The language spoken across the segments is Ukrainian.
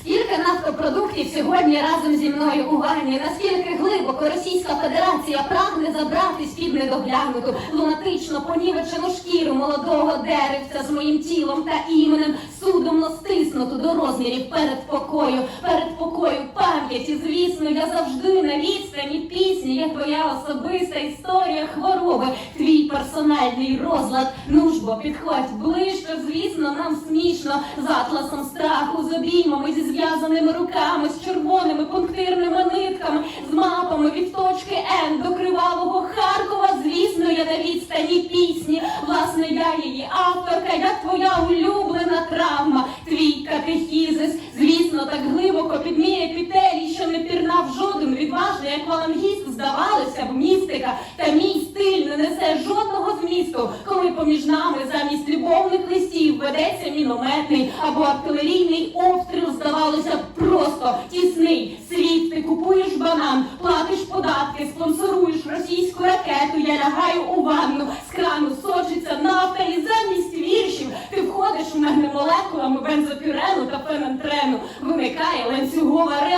Скільки нафтопродуктів сьогодні разом зі мною у ванні? Наскільки глибоко Російська Федерація прагне забрати з-під недоглянуту, лунатично понівечену шкіру молодого деревця з моїм тілом та іменем, судомно стиснуту до розмірів передпокою, передпокою пам'яті. Звісно, я завжди на відстані пісні, як твоя особиста історія хвороби, твій персональний розлад. Ну ж бо підходь ближче, звісно, нам смішно з атласом страху, з обіймами, зі зв'язаними руками, з червоними пунктирними нитками, з мапами від точки Н до кривавого Харкова. Звісно, я на відстані пісні. Власне, я її авторка, я твоя улюблена травма, твій катехізис. Звісно, так глибоко під мій епітелій, що не пірнав жоден відважний, як валангіст, здавалося б, містика. Та мій стиль не несе жодного змісту, коли поміж нами замість любовних листів ведеться мінометний або артилерійний обстріл, здавалося б, просто тісний світ. Ти купуєш банан, платиш податки, спонсоруєш російську ракету. Я лягаю у ванну, з крану сочиться нафта, і замість віршів ти входиш у мене молекулами бензопірену та фенантрену. Виникає ланцюгова казала.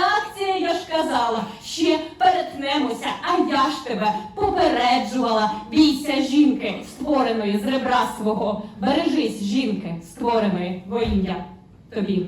Ще перетнемося, а я ж тебе попереджувала. Бійся жінки, створеної з ребра свого. Бережись жінки, створеної воїння тобі.